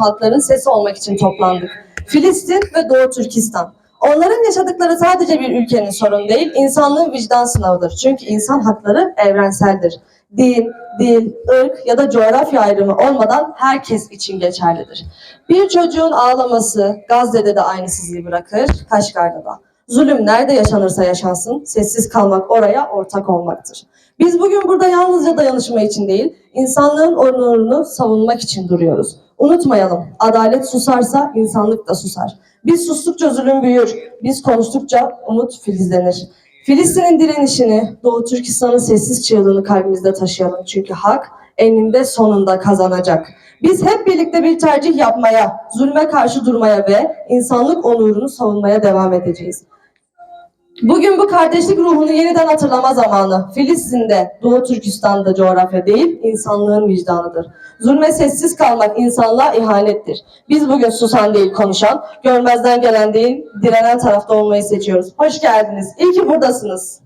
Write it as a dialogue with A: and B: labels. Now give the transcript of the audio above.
A: halkların sesi olmak için toplandık. Filistin ve Doğu Türkistan. Onların yaşadıkları sadece bir ülkenin sorunu değil, insanlığın vicdan sınavıdır. Çünkü insan hakları evrenseldir. Din, dil, ırk ya da coğrafya ayrımı olmadan herkes için geçerlidir. Bir çocuğun ağlaması Gazze'de de aynısızlığı bırakır, Kaşgar'da da. Zulüm nerede yaşanırsa yaşansın, sessiz kalmak oraya ortak olmaktır. Biz bugün burada yalnızca dayanışma için değil, insanlığın onurunu savunmak için duruyoruz. Unutmayalım, adalet susarsa insanlık da susar. Biz sustukça zulüm büyür, biz konuştukça umut filizlenir. Filistin'in direnişini, Doğu Türkistan'ın sessiz çığlığını kalbimizde taşıyalım. Çünkü hak eninde sonunda kazanacak. Biz hep birlikte bir tercih yapmaya, zulme karşı durmaya ve insanlık onurunu savunmaya devam edeceğiz. Bugün bu kardeşlik ruhunu yeniden hatırlama zamanı. Filistin'de, Doğu Türkistan'da coğrafya değil, insanlığın vicdanıdır. Zulme sessiz kalmak insanlığa ihanettir. Biz bugün susan değil konuşan, görmezden gelen değil, direnen tarafta olmayı seçiyoruz. Hoş geldiniz. İyi ki buradasınız.